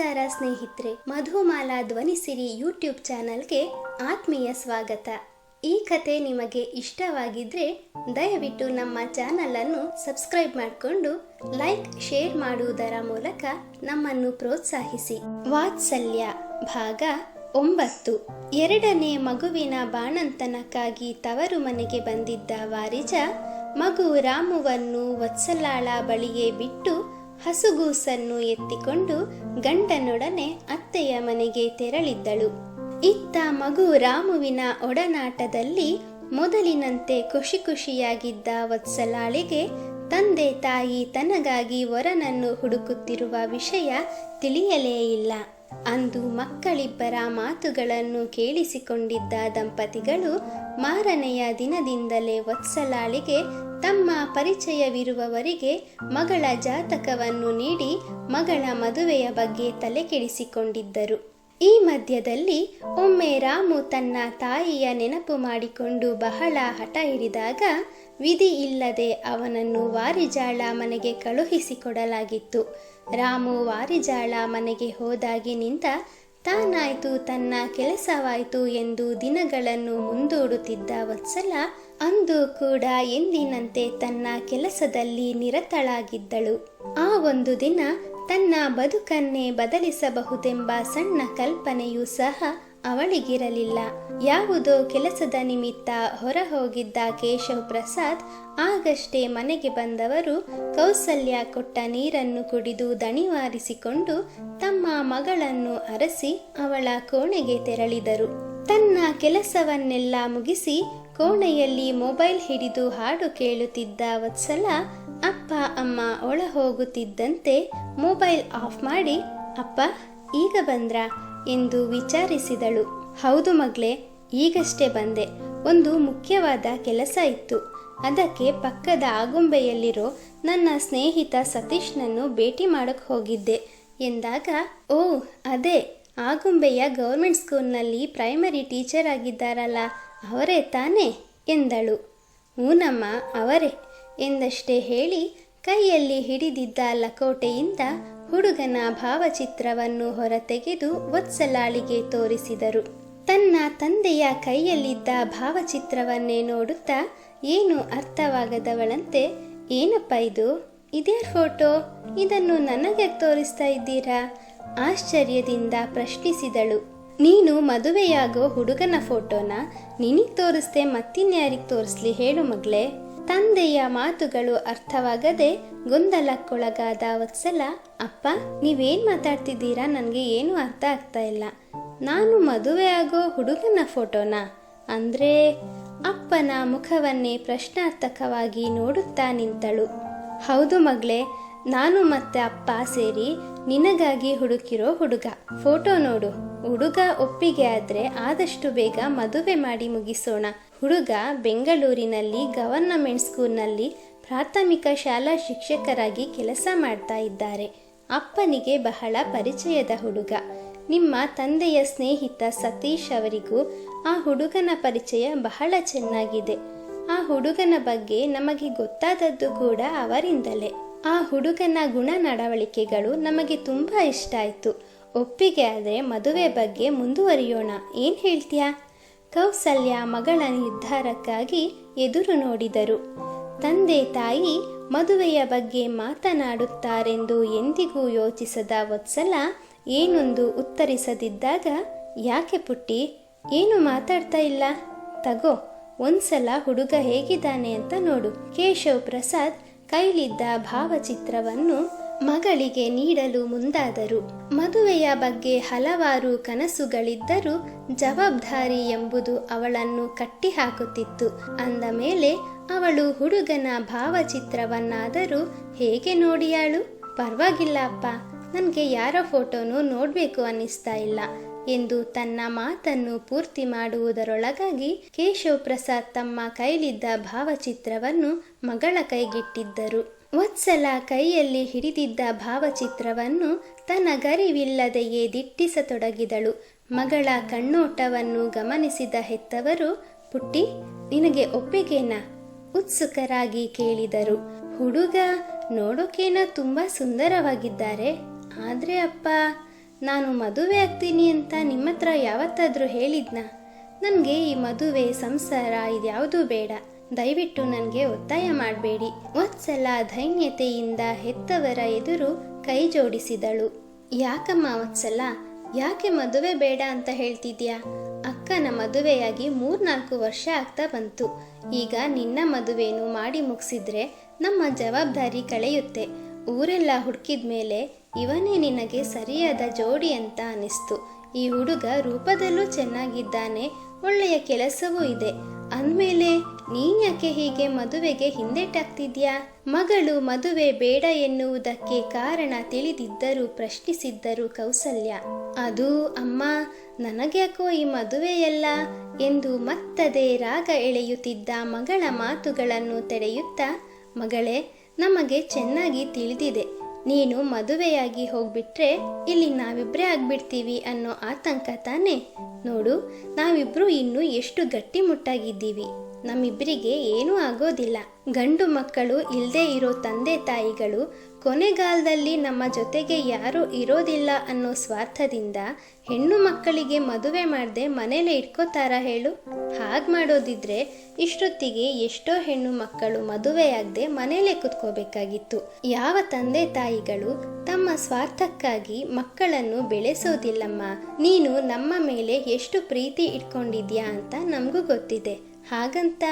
ನಮಸ್ಕಾರ ಸ್ನೇಹಿತರೆ, ಮಧುಮಾಲಾ ಧ್ವನಿಸಿರಿ ಯೂಟ್ಯೂಬ್ ಚಾನಲ್ಗೆ ಆತ್ಮೀಯ ಸ್ವಾಗತ. ಈ ಕತೆ ನಿಮಗೆ ಇಷ್ಟವಾಗಿದ್ರೆ ದಯವಿಟ್ಟು ನಮ್ಮ ಚಾನಲ್ ಅನ್ನು ಸಬ್ಸ್ಕ್ರೈಬ್ ಮಾಡಿಕೊಂಡು ಲೈಕ್, ಶೇರ್ ಮಾಡುವುದರ ಮೂಲಕ ನಮ್ಮನ್ನು ಪ್ರೋತ್ಸಾಹಿಸಿ. ವಾತ್ಸಲ್ಯ, ಭಾಗ ಒಂಬತ್ತು. ಎರಡನೇ ಮಗುವಿನ ಬಾಣಂತನಕ್ಕಾಗಿ ತವರು ಮನೆಗೆ ಬಂದಿದ್ದ ವಾರಿಜ ಮಗು ರಾಮುವನ್ನು ವತ್ಸಲಾಳ ಬಳಿಯೇ ಬಿಟ್ಟು ಹಸುಗೂಸನ್ನು ಎತ್ತಿಕೊಂಡು ಗಂಡನೊಡನೆ ಅತ್ತೆಯ ಮನೆಗೆ ತೆರಳಿದ್ದಳು. ಇತ್ತ ಮಗು ರಾಮುವಿನ ಒಡನಾಟದಲ್ಲಿ ಮೊದಲಿನಂತೆ ಖುಷಿ ಖುಷಿಯಾಗಿದ್ದ ವತ್ಸಲಾಳಿಗೆ ತಂದೆ ತಾಯಿ ತನಗಾಗಿ ವರನನ್ನು ಹುಡುಕುತ್ತಿರುವ ವಿಷಯ ತಿಳಿಯಲೇ ಇಲ್ಲ. ಅಂದು ಮಕ್ಕಳಿಬ್ಬರ ಮಾತುಗಳನ್ನು ಕೇಳಿಸಿಕೊಂಡಿದ್ದ ದಂಪತಿಗಳು ಮಾರನೆಯ ದಿನದಿಂದಲೇ ವತ್ಸಲಾಳಿಗೆ ತಮ್ಮ ಪರಿಚಯವಿರುವವರಿಗೆ ಮಗಳ ಜಾತಕವನ್ನು ನೀಡಿ ಮಗಳ ಮದುವೆಯ ಬಗ್ಗೆ ತಲೆಕೆಡಿಸಿಕೊಂಡಿದ್ದರು. ಈ ಮಧ್ಯದಲ್ಲಿ ಒಮ್ಮೆ ರಾಮು ತನ್ನ ತಾಯಿಯ ನೆನಪು ಮಾಡಿಕೊಂಡು ಬಹಳ ಹಠ ಹಿಡಿದಾಗ ವಿಧಿ ಇಲ್ಲದೆ ಅವನನ್ನು ವಾರಿಜಾಳ ಮನೆಗೆ ಕಳುಹಿಸಿಕೊಡಲಾಗಿತ್ತು. ರಾಮು ವಾರಿಜಾಳ ಮನೆಗೆ ಹೋದಾಗಿನಿಂದ ತಾನಾಯ್ತು, ತನ್ನ ಕೆಲಸವಾಯಿತು ಎಂದು ದಿನಗಳನ್ನು ಮುಂದೂಡುತ್ತಿದ್ದ ವತ್ಸಲ ಅಂದು ಕೂಡ ಎಂದಿನಂತೆ ತನ್ನ ಕೆಲಸದಲ್ಲಿ ನಿರತಳಾಗಿದ್ದಳು. ಆ ಒಂದು ದಿನ ತನ್ನ ಬದುಕನ್ನೇ ಬದಲಿಸಬಹುದೆಂಬ ಸಣ್ಣ ಕಲ್ಪನೆಯೂ ಸಹ ಅವಳಿಗಿರಲಿಲ್ಲ. ಯಾವುದೋ ಕೆಲಸದ ನಿಮಿತ್ತ ಹೊರ ಹೋಗಿದ್ದ ಕೇಶವ್ ಪ್ರಸಾದ್ ಆಗಷ್ಟೇ ಮನೆಗೆ ಬಂದವರು ಕೌಸಲ್ಯ ಕೊಟ್ಟ ನೀರನ್ನು ಕುಡಿದು ದಣಿವಾರಿಸಿಕೊಂಡು ತಮ್ಮ ಮಗಳನ್ನು ಅರಸಿ ಅವಳ ಕೋಣೆಗೆ ತೆರಳಿದರು. ತನ್ನ ಕೆಲಸವನ್ನೆಲ್ಲ ಮುಗಿಸಿ ಕೋಣೆಯಲ್ಲಿ ಮೊಬೈಲ್ ಹಿಡಿದು ಹಾಡು ಕೇಳುತ್ತಿದ್ದ ವತ್ಸಲ, ಅಪ್ಪ, ಅಮ್ಮ ಒಳ ಹೋಗುತ್ತಿದ್ದಂತೆ ಮೊಬೈಲ್ ಆಫ್ ಮಾಡಿ, ಅಪ್ಪ, ಈಗ ಬಂದ್ರಾ? ಎಂದು ವಿಚಾರಿಸಿದಳು. ಹೌದು ಮಗಳೇ, ಈಗಷ್ಟೇ ಬಂದೆ. ಒಂದು ಮುಖ್ಯವಾದ ಕೆಲಸ ಇತ್ತು. ಅದಕ್ಕೆ ಪಕ್ಕದ ಆಗುಂಬೆಯಲ್ಲಿರೋ ನನ್ನ ಸ್ನೇಹಿತ ಸತೀಶ್ನನ್ನು ಭೇಟಿ ಮಾಡಕ್ಕೆ ಹೋಗಿದ್ದೆ. ಎಂದಾಗ ಓ ಅದೇ. ಆಗುಂಬೆಯ ಗೌರ್ಮೆಂಟ್ ಸ್ಕೂಲ್ನಲ್ಲಿ ಪ್ರೈಮರಿ ಟೀಚರ್ ಆಗಿದ್ದಾರಲ್ಲ, ಅವರೇ ತಾನೇ? ಎಂದಳು. ಊನಮ್ಮ, ಅವರೇ. ಎಂದಷ್ಟೇ ಹೇಳಿ, ಕೈಯಲ್ಲಿ ಹಿಡಿದಿದ್ದ ಲಕೋಟೆಯಿಂದ ಹುಡುಗನ ಭಾವಚಿತ್ರವನ್ನು ಹೊರತೆಗೆದು ವತ್ಸಲಾಳಿಗೆ ತೋರಿಸಿದರು. ತನ್ನ ತಂದೆಯ ಕೈಯಲ್ಲಿದ್ದ ಭಾವಚಿತ್ರವನ್ನೇ ನೋಡುತ್ತಾ, ಏನು ಅರ್ಥವಾಗದವಳಂತೆ? ಏನಪ್ಪ ಇದು? ಇದ್ಯಾರ ಫೋಟೋ? ಇದನ್ನು ನನಗೆ ತೋರಿಸ್ತಾ ಇದ್ದೀರಾ? ಆಶ್ಚರ್ಯದಿಂದ ಪ್ರಶ್ನಿಸಿದಳು. ನೀನು ಮದುವೆಯಾಗೋ ಹುಡುಗನ ಫೋಟೋನ? ನಿನಗೆ ತೋರಿಸ್ದೆ ಮತ್ತಿನ್ಯಾರಿಗೆ ತೋರಿಸ್ಲಿ ಹೇಳು ಮಗಳೇ. ತಂದೆಯ ಮಾತುಗಳು ಅರ್ಥವಾಗದೆ ಗೊಂದಲಕ್ಕೊಳಗಾದ ವತ್ಸಲ, ಅಪ್ಪ, ನೀವೇನ್ ಮಾತಾಡ್ತಿದ್ದೀರಾ? ನನಗೆ ಏನು ಅರ್ಥ ಆಗ್ತಾ ಇಲ್ಲ. ನಾನು ಮದುವೆ ಆಗೋ ಹುಡುಗನ ಫೋಟೋನ? ಅಂದ್ರೆ ಅಪ್ಪನ ಮುಖವನ್ನೇ ಪ್ರಶ್ನಾರ್ಥಕವಾಗಿ ನೋಡುತ್ತಾ ನಿಂತಳು. ಹೌದು ಮಗಳೇ, ನಾನು ಮತ್ತೆ ಅಪ್ಪ ಸೇರಿ ನಿನಗಾಗಿ ಹುಡುಕಿರೋ ಹುಡುಗ. ಫೋಟೋ ನೋಡು. ಹುಡುಗ ಒಪ್ಪಿಗೆ ಆದ್ರೆ ಆದಷ್ಟು ಬೇಗ ಮದುವೆ ಮಾಡಿ ಮುಗಿಸೋಣ. ಹುಡುಗ ಬೆಂಗಳೂರಿನಲ್ಲಿ ಗವರ್ನಮೆಂಟ್ ಸ್ಕೂಲ್ನಲ್ಲಿ ಪ್ರಾಥಮಿಕ ಶಾಲಾ ಶಿಕ್ಷಕರಾಗಿ ಕೆಲಸ ಮಾಡ್ತಾ ಇದ್ದಾರೆ. ಅಪ್ಪನಿಗೆ ಬಹಳ ಪರಿಚಯದ ಹುಡುಗ. ನಿಮ್ಮ ತಂದೆಯ ಸ್ನೇಹಿತ ಸತೀಶ್ ಅವರಿಗೂ ಆ ಹುಡುಗನ ಪರಿಚಯ ಬಹಳ ಚೆನ್ನಾಗಿದೆ. ಆ ಹುಡುಗನ ಬಗ್ಗೆ ನಮಗೆ ಗೊತ್ತಾದದ್ದು ಕೂಡ ಅವರಿಂದಲೇ. ಆ ಹುಡುಗನ ಗುಣ ನಡವಳಿಕೆಗಳು ನಮಗೆ ತುಂಬ ಇಷ್ಟ ಆಯಿತು. ಒಪ್ಪಿಗೆ ಆದರೆ ಮದುವೆ ಬಗ್ಗೆ ಮುಂದುವರಿಯೋಣ. ಏನು ಹೇಳ್ತೀಯಾ? ಕೌಸಲ್ಯ ಮಗಳ ನಿರ್ಧಾರಕ್ಕಾಗಿ ಎದುರು ನೋಡಿದರು. ತಂದೆ ತಾಯಿ ಮದುವೆಯ ಬಗ್ಗೆ ಮಾತನಾಡುತ್ತಾರೆಂದು ಎಂದಿಗೂ ಯೋಚಿಸದ ವತ್ಸಲ ಏನೊಂದು ಉತ್ತರಿಸದಿದ್ದಾಗ, ಯಾಕೆ ಪುಟ್ಟಿ, ಏನು ಮಾತಾಡ್ತಾ ಇಲ್ಲ? ತಗೋ, ಒಂದ್ಸಲ ಹುಡುಗ ಹೇಗಿದ್ದಾನೆ ಅಂತ ನೋಡು. ಕೇಶವ್ ಪ್ರಸಾದ್ ಕೈಲಿದ್ದ ಭಾವಚಿತ್ರವನ್ನು ಮಗಳಿಗೆ ನೀಡಲು ಮುಂದಾದರು. ಮದುವೆಯ ಬಗ್ಗೆ ಹಲವಾರು ಕನಸುಗಳಿದ್ದರೂ ಜವಾಬ್ದಾರಿ ಎಂಬುದು ಅವಳನ್ನು ಕಟ್ಟಿಹಾಕುತ್ತಿತ್ತು. ಅಂದ ಮೇಲೆ, ಅವಳು ಹುಡುಗನ ಭಾವಚಿತ್ರವನ್ನಾದರೂ ಹೇಗೆ ನೋಡಿಯಾಳು? ಪರವಾಗಿಲ್ಲ ಅಪ್ಪ, ನನಗೆ ಯಾರ ಫೋಟೋನೂ ನೋಡಬೇಕು ಅನ್ನಿಸ್ತಾ ಇಲ್ಲ ಎಂದು ತನ್ನ ಮಾತನ್ನು ಪೂರ್ತಿ ಮಾಡುವುದರೊಳಗಾಗಿ ಕೇಶವ್ ಪ್ರಸಾದ್ ತಮ್ಮ ಕೈಲಿದ್ದ ಭಾವಚಿತ್ರವನ್ನು ಮಗಳ ಕೈಗಿಟ್ಟಿದ್ದರು. ವತ್ಸಲ ಕೈಯಲ್ಲಿ ಹಿಡಿದಿದ್ದ ಭಾವಚಿತ್ರವನ್ನು ತನ್ನ ಗರಿವಿಲ್ಲದೆಯೇ ದಿಟ್ಟಿಸತೊಡಗಿದಳು. ಮಗಳ ಕಣ್ಣೋಟವನ್ನು ಗಮನಿಸಿದ ಹೆತ್ತವರು, ಪುಟ್ಟಿ, ನಿನಗೆ ಒಪ್ಪಿಗೆನಾ? ಉತ್ಸುಕರಾಗಿ ಕೇಳಿದರು. ಹುಡುಗ, ನೋಡೋಕೇನ ತುಂಬ ಸುಂದರವಾಗಿದ್ದಾರೆ. ಆದರೆ ಅಪ್ಪ, ನಾನು ಮದುವೆ ಆಗ್ತೀನಿ ಅಂತ ನಿಮ್ಮ ಹತ್ರ ಯಾವತ್ತಾದರೂ ಹೇಳಿದ್ನಾ? ನನಗೆ ಈ ಮದುವೆ, ಸಂಸಾರ ಇದ್ಯಾವುದೂ ಬೇಡ. ದಯವಿಟ್ಟು ನನಗೆ ಒತ್ತಾಯ ಮಾಡಬೇಡಿ. ಒತ್ಸಲ ಧೈನ್ಯತೆಯಿಂದ ಹೆತ್ತವರ ಎದುರು ಕೈ ಜೋಡಿಸಿದಳು. ಯಾಕಮ್ಮ ಒತ್ಸಲ ಯಾಕೆ ಮದುವೆ ಬೇಡ ಅಂತ ಹೇಳ್ತಿದ್ಯಾ? ಅಕ್ಕನ ಮದುವೆಯಾಗಿ ಮೂರ್ನಾಲ್ಕು ವರ್ಷ ಆಗ್ತಾ ಬಂತು. ಈಗ ನಿನ್ನ ಮದುವೆನು ಮಾಡಿ ಮುಗಿಸಿದ್ರೆ ನಮ್ಮ ಜವಾಬ್ದಾರಿ ಕಳೆಯುತ್ತೆ. ಊರೆಲ್ಲ ಹುಡುಕಿದ ಮೇಲೆ ಇವನೇ ನಿನಗೆ ಸರಿಯಾದ ಜೋಡಿ ಅಂತ ಅನಿಸ್ತು. ಈ ಹುಡುಗ ರೂಪದಲ್ಲೂ ಚೆನ್ನಾಗಿದ್ದಾನೆ, ಒಳ್ಳೆಯ ಕೆಲಸವೂ ಇದೆ. ಅಂದಮೇಲೆ, ನೀನ್ಯಾಕೆ ಹೀಗೆ ಮದುವೆಗೆ ಹಿಂದೆಟಾಗ್ತಿದ್ಯಾ? ಮಗಳು ಮದುವೆ ಬೇಡ ಎನ್ನುವುದಕ್ಕೆ ಕಾರಣ ತಿಳಿದಿದ್ದರೂ ಪ್ರಶ್ನಿಸಿದ್ದರು ಕೌಸಲ್ಯ. ಅದು, ಅಮ್ಮ, ನನಗ್ಯಾಕೋ ಈ ಮದುವೆಯಲ್ಲ ಎಂದು ಮತ್ತದೆ ರಾಗ ಎಳೆಯುತ್ತಿದ್ದ ಮಗಳ ಮಾತುಗಳನ್ನು ತಡೆಯುತ್ತಾ ಮಗಳೇ, ನಮಗೆ ಚೆನ್ನಾಗಿ ತಿಳಿದಿದೆ. ನೀನು ಮದುವೆಯಾಗಿ ಹೋಗ್ಬಿಟ್ರೆ ಇಲ್ಲಿ ನಾವಿಬ್ಬರೇ ಆಗ್ಬಿಡ್ತೀವಿ ಅನ್ನೋ ಆತಂಕ ತಾನೇ? ನೋಡು ನಾವಿಬ್ರು ಇನ್ನು ಎಷ್ಟು ಗಟ್ಟಿಮುಟ್ಟಾಗಿದ್ದೀವಿ. ನಮ್ಮಿಬ್ಬರಿಗೆ ಏನೂ ಆಗೋದಿಲ್ಲ. ಗಂಡು ಮಕ್ಕಳು ಇಲ್ಲದೆ ಇರೋ ತಂದೆ ತಾಯಿಗಳು ಕೊನೆಗಾಲದಲ್ಲಿ ನಮ್ಮ ಜೊತೆಗೆ ಯಾರೂ ಇರೋದಿಲ್ಲ ಅನ್ನೋ ಸ್ವಾರ್ಥದಿಂದ ಹೆಣ್ಣು ಮಕ್ಕಳಿಗೆ ಮದುವೆ ಮಾಡದೆ ಮನೇಲೆ ಇಟ್ಕೋತಾರ ಹೇಳು? ಹಾಗೆ ಮಾಡೋದಿದ್ರೆ ಇಷ್ಟೊತ್ತಿಗೆ ಎಷ್ಟೋ ಹೆಣ್ಣು ಮಕ್ಕಳು ಮದುವೆಯಾಗದೆ ಮನೇಲೆ ಕುತ್ಕೋಬೇಕಾಗಿತ್ತು. ಯಾವ ತಂದೆ ತಾಯಿಗಳು ತಮ್ಮ ಸ್ವಾರ್ಥಕ್ಕಾಗಿ ಮಕ್ಕಳನ್ನು ಬೆಳೆಸೋದಿಲ್ಲಮ್ಮ. ನೀನು ನಮ್ಮ ಮೇಲೆ ಎಷ್ಟು ಪ್ರೀತಿ ಇಟ್ಕೊಂಡಿದ್ಯಾ ಅಂತ ನಮಗೂ ಗೊತ್ತಿದೆ. ಹಾಗಂತ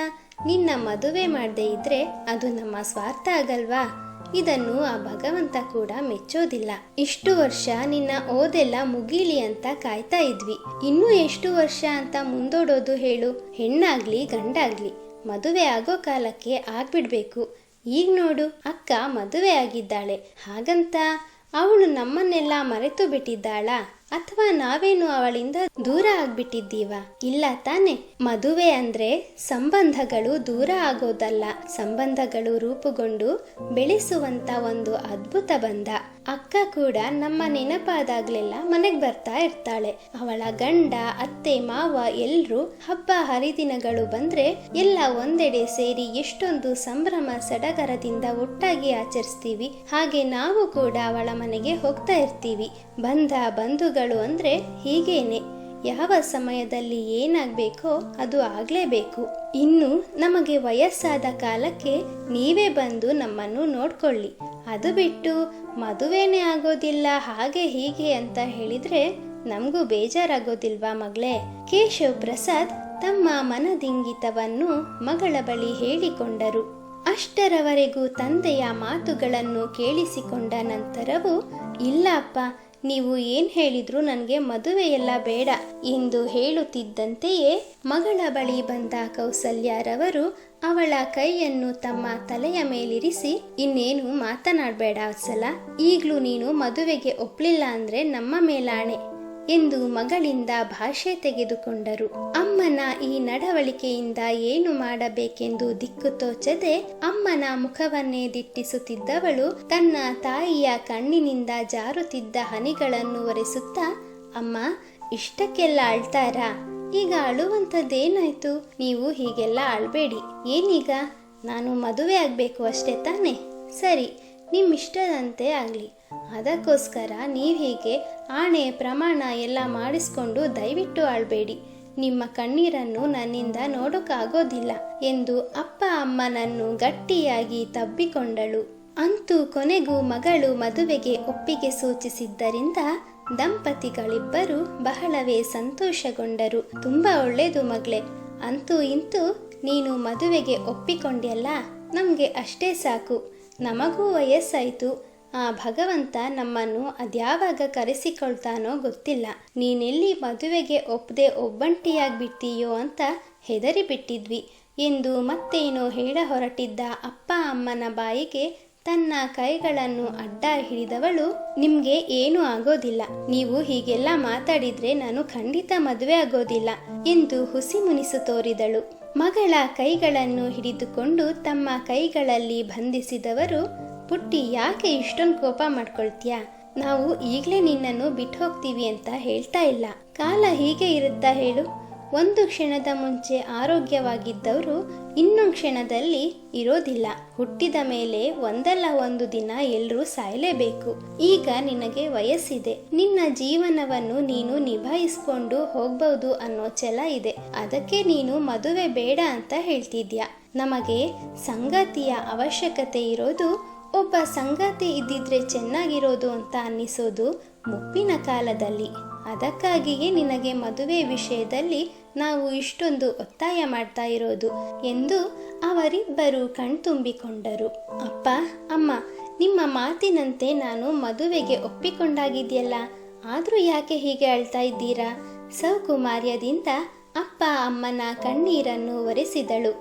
ನಿನ್ನ ಮದುವೆ ಮಾಡದೇ ಇದ್ರೆ ಅದು ನಮ್ಮ ಸ್ವಾರ್ಥ ಆಗಲ್ವಾ? ಇದನ್ನು ಆ ಭಗವಂತ ಕೂಡ ಮೆಚ್ಚೋದಿಲ್ಲ. ಇಷ್ಟು ವರ್ಷ ನಿನ್ನ ಓದೆಲ್ಲ ಮುಗೀಲಿ ಅಂತ ಕಾಯ್ತಾ ಇದ್ವಿ. ಇನ್ನೂ ಎಷ್ಟು ವರ್ಷ ಅಂತ ಮುಂದೋಡೋದು ಹೇಳು. ಹೆಣ್ಣಾಗ್ಲಿ, ಗಂಡಾಗ್ಲಿ, ಮದುವೆ ಆಗೋ ಕಾಲಕ್ಕೆ ಆಗ್ಬಿಡ್ಬೇಕು. ಈಗ ನೋಡು, ಅಕ್ಕ ಮದುವೆ ಆಗಿದ್ದಾಳೆ. ಹಾಗಂತ ಅವಳು ನಮ್ಮನ್ನೆಲ್ಲ ಮರೆತು ಬಿಟ್ಟಿದ್ದಾಳಾ ಅಥವಾ ನಾವೇನು ಅವಳಿಂದ ದೂರ ಆಗ್ಬಿಟ್ಟಿದ್ದೀವ? ಇಲ್ಲ ತಾನೆ. ಮದುವೆ ಅಂದ್ರೆ ಸಂಬಂಧಗಳು ದೂರ ಆಗೋದಲ್ಲ. ಸಂಬಂಧಗಳು ರೂಪುಗೊಂಡು ಬೆಳೆಸುವಂತ ಒಂದು ಅದ್ಭುತ ಬಂಧ. ಅಕ್ಕ ಕೂಡ ನಮ್ಮ ನೆನಪಾದಾಗ್ಲೆಲ್ಲ ಮನೆಗೆ ಬರ್ತಾ ಇರ್ತಾಳೆ. ಅವಳ ಗಂಡ, ಅತ್ತೆ, ಮಾವ ಎಲ್ರೂ ಹಬ್ಬ ಹರಿದಿನಗಳು ಬಂದ್ರೆ ಎಲ್ಲ ಒಂದೆಡೆ ಸೇರಿ ಎಷ್ಟೊಂದು ಸಂಭ್ರಮ ಸಡಗರದಿಂದ ಒಟ್ಟಾಗಿ ಆಚರಿಸ್ತೀವಿ. ಹಾಗೆ ನಾವು ಕೂಡ ಅವಳ ಮನೆಗೆ ಹೋಗ್ತಾ ಇರ್ತೀವಿ. ಬಂಧ ಬಂಧುಗಳು ಅಂದ್ರೆ ಹೀಗೇನೆ. ಯಾವ ಸಮಯದಲ್ಲಿ ಏನಾಗಬೇಕೋ ಅದು ಆಗಲೇಬೇಕು. ಇನ್ನು ನಮಗೆ ವಯಸ್ಸಾದ ಕಾಲಕ್ಕೆ ನೀವೇ ಬಂದು ನಮ್ಮನ್ನು ನೋಡ್ಕೊಳ್ಳಿ. ಅದು ಬಿಟ್ಟು ಮದುವೆನೇ ಆಗೋದಿಲ್ಲ, ಹಾಗೆ ಹೀಗೆ ಅಂತ ಹೇಳಿದ್ರೆ ನಮಗೂ ಬೇಜಾರಾಗೋದಿಲ್ವಾ ಮಗಳೇ? ಕೇಶವ್ ಪ್ರಸಾದ್ ತಮ್ಮ ಮನದಿಂಗಿತವನ್ನು ಮಗಳ ಬಳಿ ಹೇಳಿಕೊಂಡರು. ಅಷ್ಟರವರೆಗೂ ತಂದೆಯ ಮಾತುಗಳನ್ನು ಕೇಳಿಸಿಕೊಂಡ ನಂತರವೂ ಇಲ್ಲ ಅಪ್ಪ ನೀವು ಏನ್ ಹೇಳಿದ್ರು ನನಗೆ ಮದುವೆಯೆಲ್ಲ ಬೇಡ ಎಂದು ಹೇಳುತ್ತಿದ್ದಂತೆಯೇ ಮಗಳ ಬಳಿ ಬಂದ ಕೌಸಲ್ಯಾರವರು ಅವಳ ಕೈಯನ್ನು ತಮ್ಮ ತಲೆಯ ಮೇಲಿರಿಸಿ, ಇನ್ನೇನು ಮಾತನಾಡಬೇಡ ಸಲ ಈಗಲೂ ನೀನು ಮದುವೆಗೆ ಒಪ್ಲಿಲ್ಲ ಅಂದ್ರೆ ನಮ್ಮ ಮೇಲಾಣೆ. ಎಂದು ಮಗಳಿಂದ ಭಾಷೆ ತೆಗೆದುಕೊಂಡರು. ಅಮ್ಮನ ಈ ನಡವಳಿಕೆಯಿಂದ ಏನು ಮಾಡಬೇಕೆಂದು ದಿಕ್ಕು ತೋಚದೆ ಅಮ್ಮನ ಮುಖವನ್ನೇ ದಿಟ್ಟಿಸುತ್ತಿದ್ದವಳು ತನ್ನ ತಾಯಿಯ ಕಣ್ಣಿನಿಂದ ಜಾರುತ್ತಿದ್ದ ಹನಿಗಳನ್ನು ಒರೆಸುತ್ತಾ, ಅಮ್ಮ, ಇಷ್ಟಕ್ಕೆಲ್ಲ ಅಳ್ತಾರಾ? ಈಗ ಅಳುವಂಥದ್ದೇನಾಯ್ತು? ನೀವು ಹೀಗೆಲ್ಲ ಅಳ್ಬೇಡಿ. ಏನೀಗ? ನಾನು ಮದುವೆ ಆಗಬೇಕು ಅಷ್ಟೇ ತಾನೆ? ಸರಿ ನಿಮ್ಮಿಷ್ಟದಂತೆ ಆಗಲಿ. ಅದಕ್ಕೋಸ್ಕರ ನೀವು ಹೀಗೆ ಆಣೆ ಪ್ರಮಾಣ ಎಲ್ಲ ಮಾಡಿಸ್ಕೊಂಡು ದಯವಿಟ್ಟು ಆಳ್ಬೇಡಿ. ನಿಮ್ಮ ಕಣ್ಣೀರನ್ನು ನನ್ನಿಂದ ನೋಡೋಕ್ಕಾಗೋದಿಲ್ಲ ಎಂದು ಅಪ್ಪ ಅಮ್ಮನನ್ನು ಗಟ್ಟಿಯಾಗಿ ತಬ್ಬಿಕೊಂಡಳು. ಅಂತೂ ಕೊನೆಗೂ ಮಗಳು ಮದುವೆಗೆ ಒಪ್ಪಿಗೆ ಸೂಚಿಸಿದ್ದರಿಂದ ದಂಪತಿಗಳಿಬ್ಬರು ಬಹಳವೇ ಸಂತೋಷಗೊಂಡರು. ತುಂಬಾ ಒಳ್ಳೇದು ಮಗಳೇ. ಅಂತೂ ಇಂತೂ ನೀನು ಮದುವೆಗೆ ಒಪ್ಪಿಕೊಂಡ್ಯಲ್ಲ, ನಮಗೆ ಅಷ್ಟೇ ಸಾಕು. ನಮಗೂ ವಯಸ್ಸಾಯಿತು. ಆ ಭಗವಂತ ನಮ್ಮನ್ನು ಅದ್ಯಾವಾಗ ಕರೆಸಿಕೊಳ್ತಾನೋ ಗೊತ್ತಿಲ್ಲ. ನೀನೆಲ್ಲಿ ಮದುವೆಗೆ ಒಪ್ಪದೆ ಒಬ್ಬಂಟಿಯಾಗ್ಬಿಡ್ತೀಯೋ ಅಂತ ಹೆದರಿಬಿಟ್ಟಿದ್ವಿ. ಎಂದು ಮತ್ತೇನೋ ಹೇಳ ಹೊರಟಿದ್ದ ಅಪ್ಪ ಅಮ್ಮನ ಬಾಯಿಗೆ ತನ್ನ ಕೈಗಳನ್ನು ಅಡ್ಡ ಹಿಡಿದವಳು, ನಿಮ್ಗೆ ಏನೂ ಆಗೋದಿಲ್ಲ. ನೀವು ಹೀಗೆಲ್ಲ ಮಾತಾಡಿದ್ರೆ ನಾನು ಖಂಡಿತ ಮದುವೆ ಆಗೋದಿಲ್ಲ ಎಂದು ಹುಸಿ ಮುನಿಸು ತೋರಿದಳು. ಮಗಳ ಕೈಗಳನ್ನು ಹಿಡಿದುಕೊಂಡು ತಮ್ಮ ಕೈಗಳಲ್ಲಿ ಬಂಧಿಸಿದವರು, ಪುಟ್ಟಿ, ಯಾಕೆ ಇಷ್ಟೊಂದು ಕೋಪ ಮಾಡ್ಕೊಳ್ತೀಯಾ? ನಾವು ಈಗಲೇ ನಿನ್ನನ್ನು ಬಿಟ್ಟು ಹೋಗ್ತೀವಿ ಅಂತ ಹೇಳ್ತಾ ಇಲ್ಲ. ಕಾಲ ಹೀಗೆ ಇರುತ್ತಾ ಹೇಳು? ಒಂದು ಕ್ಷಣದ ಮುಂಚೆ ಆರೋಗ್ಯವಾಗಿದ್ದವರು ಇನ್ನೊಂದು ಕ್ಷಣದಲ್ಲಿ ಇರೋದಿಲ್ಲ. ಹುಟ್ಟಿದ ಮೇಲೆ ಒಂದಲ್ಲ ಒಂದು ದಿನ ಎಲ್ಲರೂ ಸಾಯಲೇಬೇಕು. ಈಗ ನಿನಗೆ ವಯಸ್ಸಿದೆ. ನಿನ್ನ ಜೀವನವನ್ನು ನೀನು ನಿಭಾಯಿಸ್ಕೊಂಡು ಹೋಗ್ಬಹುದು ಅನ್ನೋ ಛಲ ಇದೆ. ಅದಕ್ಕೆ ನೀನು ಮದುವೆ ಬೇಡ ಅಂತ ಹೇಳ್ತಿದ್ಯಾ? ನಮಗೆ ಸಂಗಾತಿಯ ಅವಶ್ಯಕತೆ ಇರೋದು, ಒಬ್ಬ ಸಂಗಾತಿ ಇದ್ದಿದ್ರೆ ಚೆನ್ನಾಗಿರೋದು ಅಂತ ಅನ್ನಿಸೋದು ಮುಪ್ಪಿನ ಕಾಲದಲ್ಲಿ. ಅದಕ್ಕಾಗಿಯೇ ನಿನಗೆ ಮದುವೆ ವಿಷಯದಲ್ಲಿ ನಾವು ಇಷ್ಟೊಂದು ಒತ್ತಾಯ ಮಾಡ್ತಾ ಇರೋದು ಎಂದು ಅವರಿಬ್ಬರು ಕಣ್ತುಂಬಿಕೊಂಡರು. ಅಪ್ಪ, ಅಮ್ಮ, ನಿಮ್ಮ ಮಾತಿನಂತೆ ನಾನು ಮದುವೆಗೆ ಒಪ್ಪಿಕೊಂಡಾಗಿದೆಯಲ್ಲ, ಆದರೂ ಯಾಕೆ ಹೀಗೆ ಅಳ್ತಾ ಇದ್ದೀರಾ? ಸೌಕುಮಾರ್ಯದಿಂದ ಅಪ್ಪ ಅಮ್ಮನ ಕಣ್ಣೀರನ್ನು ಒರೆಸಿದಳು.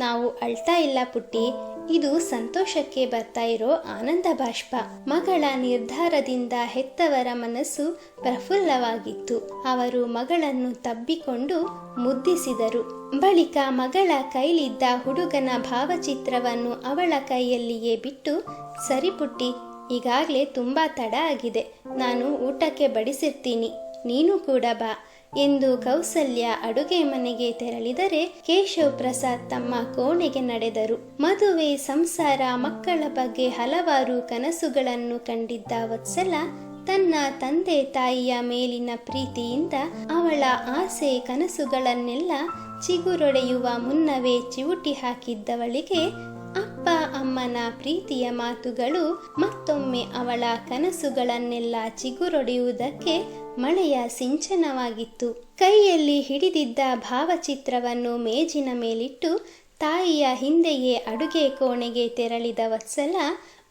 ನಾವು ಅಳ್ತಾ ಇಲ್ಲ ಪುಟ್ಟಿ ಇದು ಸಂತೋಷಕ್ಕೆ ಬರ್ತಾ ಇರೋ ಆನಂದ ಬಾಷ್ಪ. ಮಗಳ ನಿರ್ಧಾರದಿಂದ ಹೆತ್ತವರ ಮನಸ್ಸು ಪ್ರಫುಲ್ಲವಾಗಿತ್ತು. ಅವರು ಮಗಳನ್ನು ತಬ್ಬಿಕೊಂಡು ಮುದ್ದಿಸಿದರು. ಬಳಿಕ ಮಗಳ ಕೈಲಿದ್ದ ಹುಡುಗನ ಭಾವಚಿತ್ರವನ್ನು ಅವಳ ಕೈಯಲ್ಲಿಯೇ ಬಿಟ್ಟು ಸರಿಪುಟ್ಟಿ, ಈಗಾಗಲೇ ತುಂಬಾ ತಡ ಆಗಿದೆ. ನಾನು ಊಟಕ್ಕೆ ಬಡಿಸಿರ್ತೀನಿ. ನೀನು ಕೂಡ ಬಾ. ಎಂದು ಕೌಸಲ್ಯ ಅಡುಗೆ ಮನೆಗೆ ತೆರಳಿದರೆ ಕೇಶವ್ ಪ್ರಸಾದ್ ತಮ್ಮ ಕೋಣೆಗೆ ನಡೆದರು. ಮದುವೆ ಸಂಸಾರ ಮಕ್ಕಳ ಬಗ್ಗೆ ಹಲವಾರು ಕನಸುಗಳನ್ನು ಕಂಡಿದ್ದ ವತ್ಸಲ ತನ್ನ ತಂದೆ ತಾಯಿಯ ಮೇಲಿನ ಪ್ರೀತಿಯಿಂದ ಅವಳ ಆಸೆ ಕನಸುಗಳನ್ನೆಲ್ಲ ಚಿಗುರೊಡೆಯುವ ಮುನ್ನವೇ ಚಿವುಟಿ ಹಾಕಿದ್ದವಳಿಗೆ ಅಪ್ಪ ಅಮ್ಮನ ಪ್ರೀತಿಯ ಮಾತುಗಳು ಮತ್ತೊಮ್ಮೆ ಅವಳ ಕನಸುಗಳನ್ನೆಲ್ಲ ಚಿಗುರೊಡೆಯುವುದಕ್ಕೆ ಮಳೆಯ ಸಿಂಚನವಾಗಿತ್ತು. ಕೈಯಲ್ಲಿ ಹಿಡಿದಿದ್ದ ಭಾವಚಿತ್ರವನ್ನು ಮೇಜಿನ ಮೇಲಿಟ್ಟು ತಾಯಿಯ ಹಿಂದೆಯೇ ಅಡುಗೆ ಕೋಣೆಗೆ ತೆರಳಿದ ವತ್ಸಲ,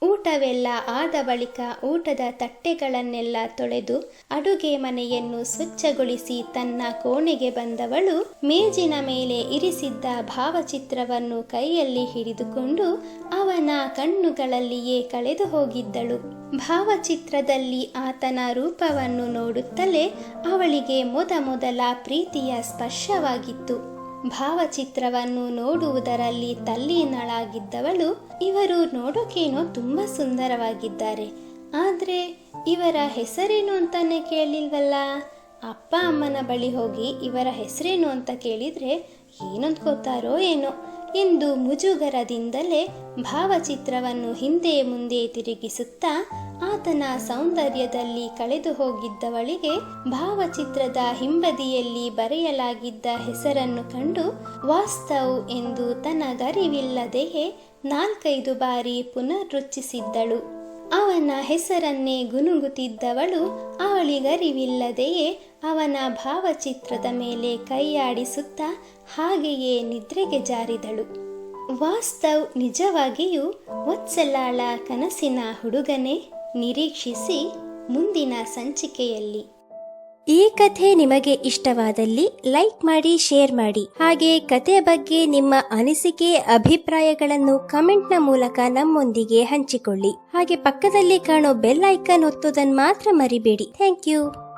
ಊಟವೆಲ್ಲ ಆದ ಬಳಿಕ ಊಟದ ತಟ್ಟೆಗಳನ್ನೆಲ್ಲ ತೊಳೆದು ಅಡುಗೆ ಮನೆಯನ್ನು ಸ್ವಚ್ಛಗೊಳಿಸಿ ತನ್ನ ಕೋಣೆಗೆ ಬಂದವಳು ಮೇಜಿನ ಮೇಲೆ ಇರಿಸಿದ್ದ ಭಾವಚಿತ್ರವನ್ನು ಕೈಯಲ್ಲಿ ಹಿಡಿದುಕೊಂಡು ಅವನ ಕಣ್ಣುಗಳಲ್ಲಿಯೇ ಕಳೆದು ಹೋಗಿದ್ದಳು. ಭಾವಚಿತ್ರದಲ್ಲಿ ಆತನ ರೂಪವನ್ನು ನೋಡುತ್ತಲೇ ಅವಳಿಗೆ ಮೊದಮೊದಲ ಪ್ರೀತಿಯ ಸ್ಪರ್ಶವಾಗಿತ್ತು. ಭಾವಚಿತ್ರವನ್ನು ನೋಡುವುದರಲ್ಲಿ ತಲ್ಲೀನಳಾಗಿದ್ದವಳು. ಇವರು ನೋಡೋಕೇನೋ ತುಂಬ ಸುಂದರವಾಗಿದ್ದಾರೆ. ಆದರೆ ಇವರ ಹೆಸರೇನು ಅಂತಾನೆ ಕೇಳಿಲ್ವಲ್ಲ? ಅಪ್ಪ ಅಮ್ಮನ ಬಳಿ ಹೋಗಿ ಇವರ ಹೆಸರೇನು ಅಂತ ಕೇಳಿದರೆ ಏನಂದ್ಕೋತಾರೋ ಏನೋ. ಎಂದು ಮುಜುಗರದಿಂದಲೇ ಭಾವಚಿತ್ರವನ್ನು ಹಿಂದೆ ಮುಂದೆ ತಿರುಗಿಸುತ್ತಾ ಆತನ ಸೌಂದರ್ಯದಲ್ಲಿ ಕಳೆದು ಹೋಗಿದ್ದವಳಿಗೆ ಭಾವಚಿತ್ರದ ಹಿಂಬದಿಯಲ್ಲಿ ಬರೆಯಲಾಗಿದ್ದ ಹೆಸರನ್ನು ಕಂಡು ವಾಸ್ತವ್ ಎಂದು ತನಗರಿವಿಲ್ಲದೆಯೇ ನಾಲ್ಕೈದು ಬಾರಿ ಪುನರುಚ್ಚಿಸಿದ್ದಳು ಅವನ ಹೆಸರನ್ನೇ ಗುನುಗುತ್ತಿದ್ದವಳು ಅವಳಿಗರಿವಿಲ್ಲದೆಯೇ ಅವನ ಭಾವಚಿತ್ರದ ಮೇಲೆ ಕೈಯಾಡಿಸುತ್ತಾ ಹಾಗೆಯೇ ನಿದ್ರೆಗೆ ಜಾರಿದಳು. ವಾಸ್ತವ್ ನಿಜವಾಗಿಯೂ ವತ್ಸಲಾಳ ಕನಸಿನ ಹುಡುಗನೇ ನಿರೀಕ್ಷಿಸಿ ಮುಂದಿನ ಸಂಚಿಕೆಯಲ್ಲಿ. ಈ ಕಥೆ ನಿಮಗೆ ಇಷ್ಟವಾದಲ್ಲಿ ಲೈಕ್ ಮಾಡಿ, ಶೇರ್ ಮಾಡಿ. ಹಾಗೆ ಕತೆ ಬಗ್ಗೆ ನಿಮ್ಮ ಅನಿಸಿಕೆ, ಅಭಿಪ್ರಾಯಗಳನ್ನು ಕಮೆಂಟ್ನ ಮೂಲಕ ನಮ್ಮೊಂದಿಗೆ ಹಂಚಿಕೊಳ್ಳಿ. ಹಾಗೆ ಪಕ್ಕದಲ್ಲಿ ಕಾಣೋ ಬೆಲ್ ಐಕನ್ ಒತ್ತೋದನ್ನು ಮಾತ್ರ ಮರಿಬೇಡಿ. Thank you.